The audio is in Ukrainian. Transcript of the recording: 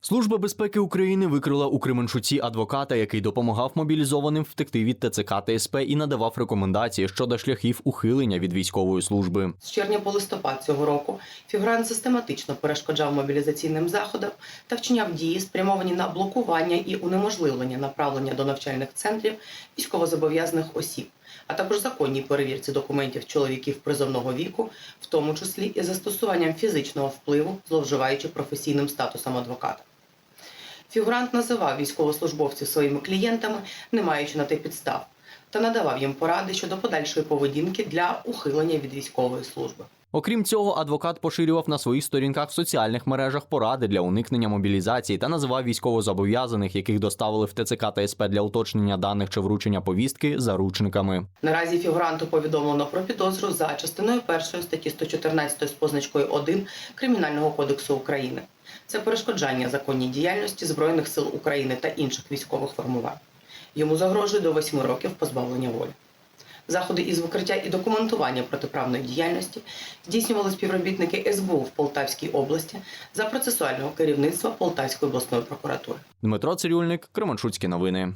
Служба безпеки України викрила у Кременчуці адвоката, який допомагав мобілізованим втекти від ТЦК та СП і надавав рекомендації щодо шляхів ухилення від військової служби. З червня по листопад цього року фігурант систематично перешкоджав мобілізаційним заходам та вчиняв дії, спрямовані на блокування і унеможливлення направлення до навчальних центрів військовозобов'язаних осіб, а також законній перевірці документів чоловіків призовного віку, в тому числі і застосуванням фізичного впливу, зловживаючи професійним статусом адвоката. Фігурант називав військовослужбовців своїми клієнтами, не маючи на те підстав, та надавав їм поради щодо подальшої поведінки для ухилення від військової служби. Окрім цього, адвокат поширював на своїх сторінках в соціальних мережах поради для уникнення мобілізації та називав військовозобов'язаних, яких доставили в ТЦК та СП для уточнення даних чи вручення повістки, заручниками. Наразі фігуранту повідомлено про підозру за частиною першої статті 114 з позначкою 1 Кримінального кодексу України. Це перешкоджання законній діяльності Збройних сил України та інших військових формувань. Йому загрожує до 8 років позбавлення волі. Заходи із викриття і документування протиправної діяльності здійснювали співробітники СБУ в Полтавській області за процесуального керівництва Полтавської обласної прокуратури. Дмитро Цирюльник, Кременчуцькі новини.